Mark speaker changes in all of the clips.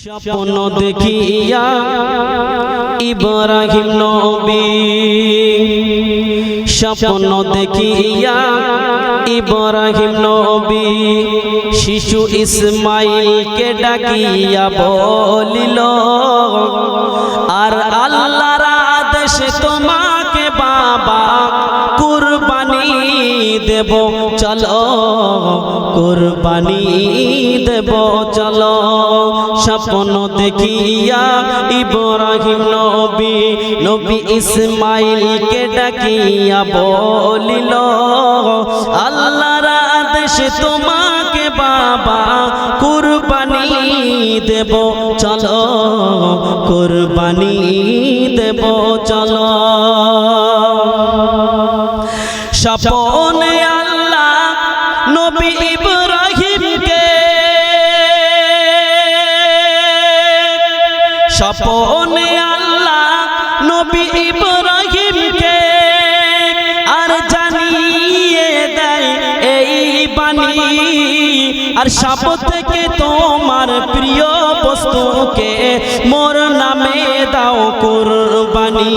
Speaker 1: স্বপ্ন দেখিয়া ইব্রাহিম নবী স্বপ্ন দেখিয়া ইব্রাহিম নবী শিশু ইসমাইলকে ডাকিয়া বলিল আর আল্লাহর আদেশে তোমাকে দেব, চলো। কুরবানি দেব, চলো। স্বপ্ন দেখিয়া ইব্রাহিম নবী নবী ইসমাইলকে ডাকিয়া বলিল, আল্লাহর আদেশে তোমাকে বাবা, কুরবানি দেব, চলো। কুরবানি দেব, চলো। স্বপনে স্বপনে আল্লাহ নবী ইব্রাহিমকে আর জানিয়ে দেয়, এই বাণী আর সাপ থেকে তোমার প্রিয় বস্তুকে মোর নামে দাও কুরবানি,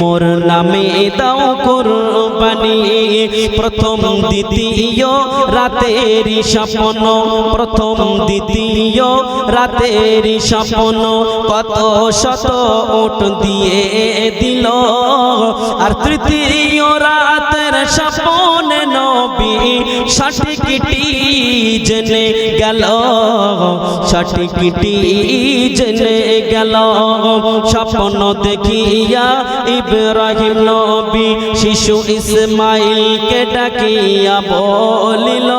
Speaker 1: মোর নামে দাও কুরবানি। প্রথম দ্বিতীয় রাতের স্বপ্ন, প্রথম দ্বিতীয় রাতের স্বপ্ন। কত শত ওট দিয়ে দিল। আর তৃতীয় রাতের স্বপ্ন নবী সঠিকটি জেনে গেল সঠিকটি জেনে গেল। স্বপ্ন দেখিয়া ইব্রাহিম নবী শিশু ইসমাইলকে ডাকিয়া বলিল,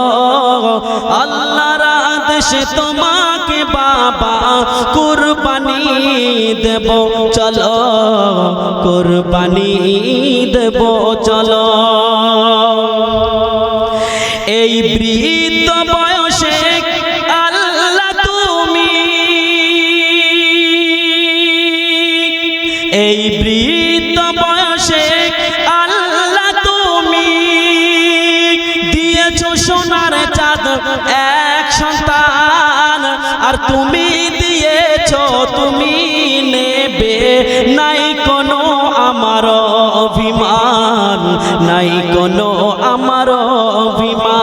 Speaker 1: আল্লাহর আদেশে তোমাকে বাবা কুরবানি দেব, চলো, কুরবানি দেব, চলো। এই বৃদ্ধ এই বৃদ্ধ বয়সে আল্লাহ তুমি দিয়েছ সোনার চাঁদ এক সন্তান। আর তুমি দিয়েছ, তুমি নেবে। নাই কোনো আমার অভিমান, নাই কোনো আমার অভিমান।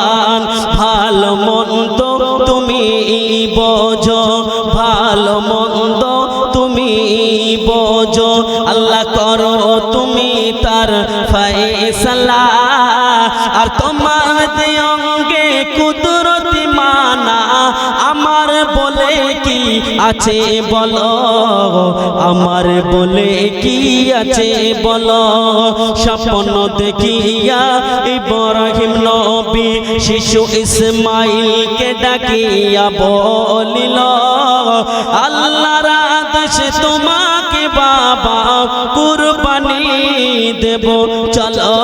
Speaker 1: তুমি তার ফয়সালা। আর তোমার অঙ্গে কুদরতি মানা। আমার বলে কি আছে বলো? আমার বলে কি আছে বলো? স্বপ্ন দেখিয়া ইব্রাহিম নবী শিশু ইসমাইলকে ডাকিয়া বলিল, আল্লাহর আদেশে তোমাকে দেব, চলো।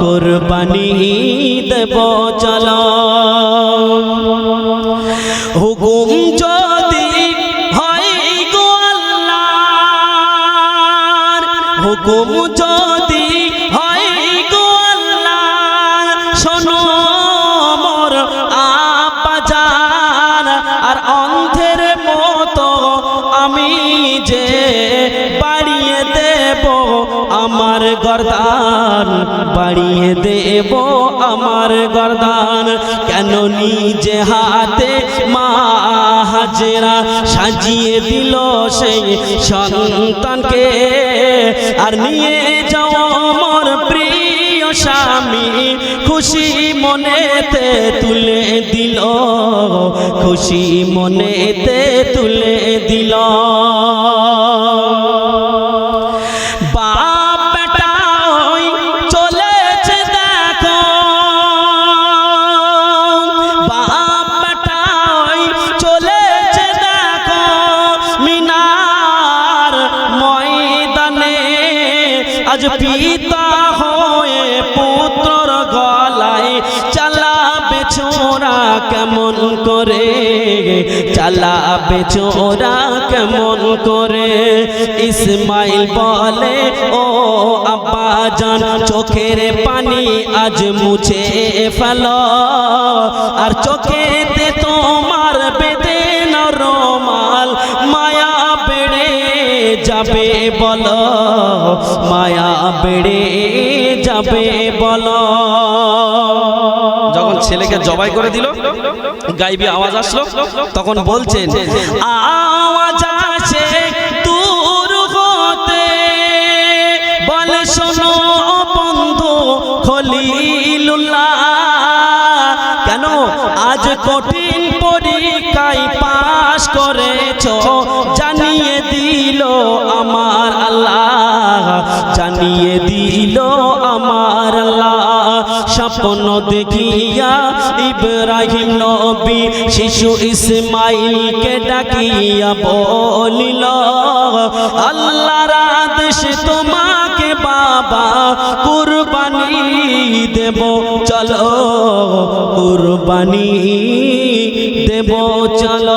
Speaker 1: কুরবানি দেব, চলো। হুকুম যদি হয় গো আল্লাহর, হুকুম যদি হয় গো আল্লাহর, শোনো মোর আব্বাজান, আর অন্ধের মতো আমি যে গরদান, বাড়িয়ে দেব আমার গরদান। কেন নিজে হাতে মা হাজেরা সাজিয়ে দিল সেই সন্তানকে? আর নিয়ে যাও আমার প্রিয় স্বামী, খুশি মনেতে তুলে দিল, খুশি মনেতে তুলে দিল। আজ পিতা হয়ে পুত্র গলায় চালাবে ছোরা কেমন করে? চালাবে ছোরা কেমন করে? ইসমাইল বলে, ও আব্বা জান চোখের পানি আজ মুছে ফেল। আর চোখেতে যাবে বলো মায়া বেড়ে যাবে বলো। যখন ছেলেকে জবাই করে দিল গাইবি আওয়াজ আসলো তখন বলছেন আওয়াজ আসে দূর হতে। বলে শোনো বন্ধু খলিলুল্লাহ কেন আজ কঠিন পরীক্ষায় পাশ করেছ? জানিয়ে দিল আমার স্বপ্ন দেখিয়া ইব্রাহিম নবী শিশু ইসমাইলকে ডাকিয়া বলিল আল্লাহর আদেশ তোমাকে বাবা কুরবানি দেব। চলো কুরবানি দেব, চলো।